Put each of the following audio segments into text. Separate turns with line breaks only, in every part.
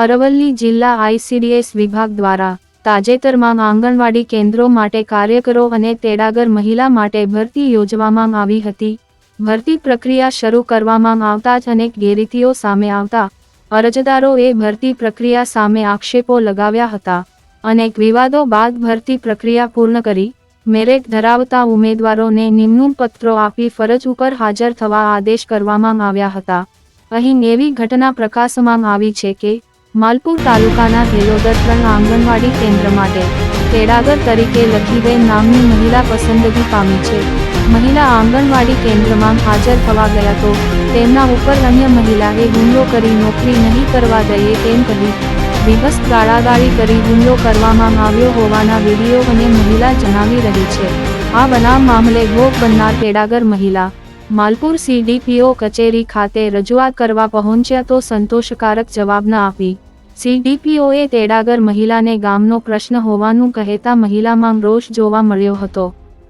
અરવલ્લી જિલ્લા આઈસીડીએસ વિભાગ દ્વારા તાજેતરમાં આંગણવાડી કેન્દ્રો માટે કાર્યકરો અને તેડાગર મહિલા માટે ભરતી યોજવામાં આવી હતી. ભરતી પ્રક્રિયા શરૂ કરવામાં આવતા જ અનેક ગેરરીતિઓ સામે આવતા અરજદારોએ ભરતી પ્રક્રિયા સામે આક્ષેપો લગાવ્યા હતા અનેક વિવાદો બાદ ભરતી પ્રક્રિયા પૂર્ણ કરી મેરેટ ધરાવતા ઉમેદવારોને નિમણૂક પત્રો આપી ફરજ ઉપર હાજર થવા આદેશ કરવામાં આવ્યા હતા. અહીં એવી ઘટના પ્રકાશમાં આવી છે કે માલપુર તાલુકાના ધેલોદર ત્રણ આંગણવાડી કેન્દ્ર માટે તેડાગર તરીકે લખીબેન નામની મહિલા પસંદગી પામી છે. મહિલા આંગણવાડી કેન્દ્રમાં હાજર થવા ગયા તો તેમના ઉપર અન્ય મહિલાએ હુમલો કરી નોકરી નહીં કરવા દઈએ તેમ કહી દિવસ ગાળાગાળી કરી હુમલો કરવામાં આવ્યો હોવાના વીડિયો અને મહિલા જણાવી રહી છે. આ બનાવ મામલે ભોગ બનનાર તેડાગર મહિલા માલપુર સીડીપીઓ કચેરી ખાતે રજૂઆત કરવા પહોંચ્યા તો સંતોષકારક જવાબ ન આપી સીડીપીઓએ તેડાગર મહિલાને ગામનો પ્રશ્ન હોવાનું કહેતા મહિલામાં રોષ જોવા મળ્યો હતો.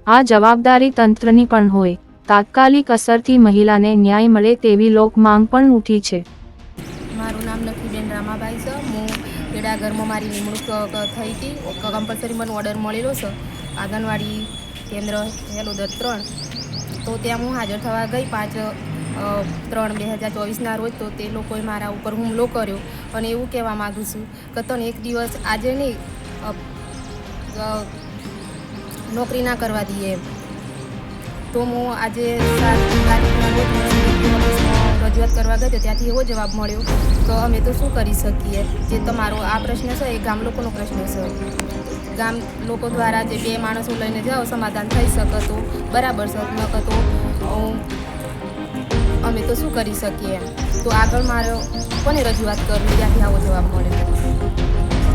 આ જવાબદારી તંત્રની પણ હોય. તાત્કાલિક અસરથી મહિલાને ન્યાય મળે તેવી લોક માંગ પણ ઉઠી છે.
મારું નામ લખીબેન રામાભાઈ છે. હું તેડાગરમાં મારી નિમણૂક થઈ હતી. કમ્પલસરી મને ઓર્ડર મળેલો છે. આંગણવાડી કેન્દ્ર હેલોદર ત્રણ. તો ત્યાં હું હાજર થવા ગઈ પાંચ ત્રણ બે હજાર ચોવીસના રોજ તો તે લોકોએ મારા ઉપર હુમલો કર્યો અને એવું કહેવા માગું છું કે તને એક દિવસ આજે નહીં નોકરી ના કરવા દઈએ તો હું આજે રજૂઆત કરવા ગયો ત્યાંથી એવો જવાબ મળ્યો તો અમે તો શું કરી શકીએ? જે તમારો આ પ્રશ્ન છે એ ગામ લોકોનો પ્રશ્ન છે. ગામ લોકો દ્વારા જે બે માણસો લઈને જાઓ સમાધાન થઈ શકે તો બરાબર છે, ન તો અમ, તો શું કરી શકીએ તો આગળ મારો કોને રજૂઆત કરવી? ત્યાંથી આવો જવાબ મળ્યો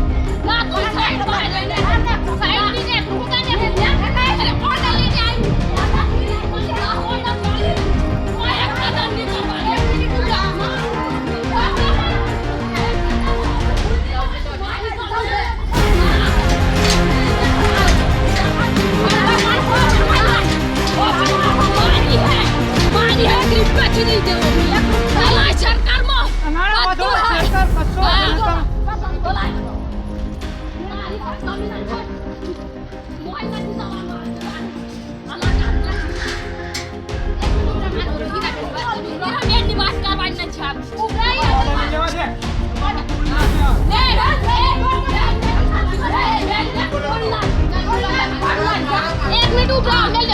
જીતી જવું પેલા સરકારમાં
અમારા
વધુ
સરકાર કશો
એક મિનિટ ઊભા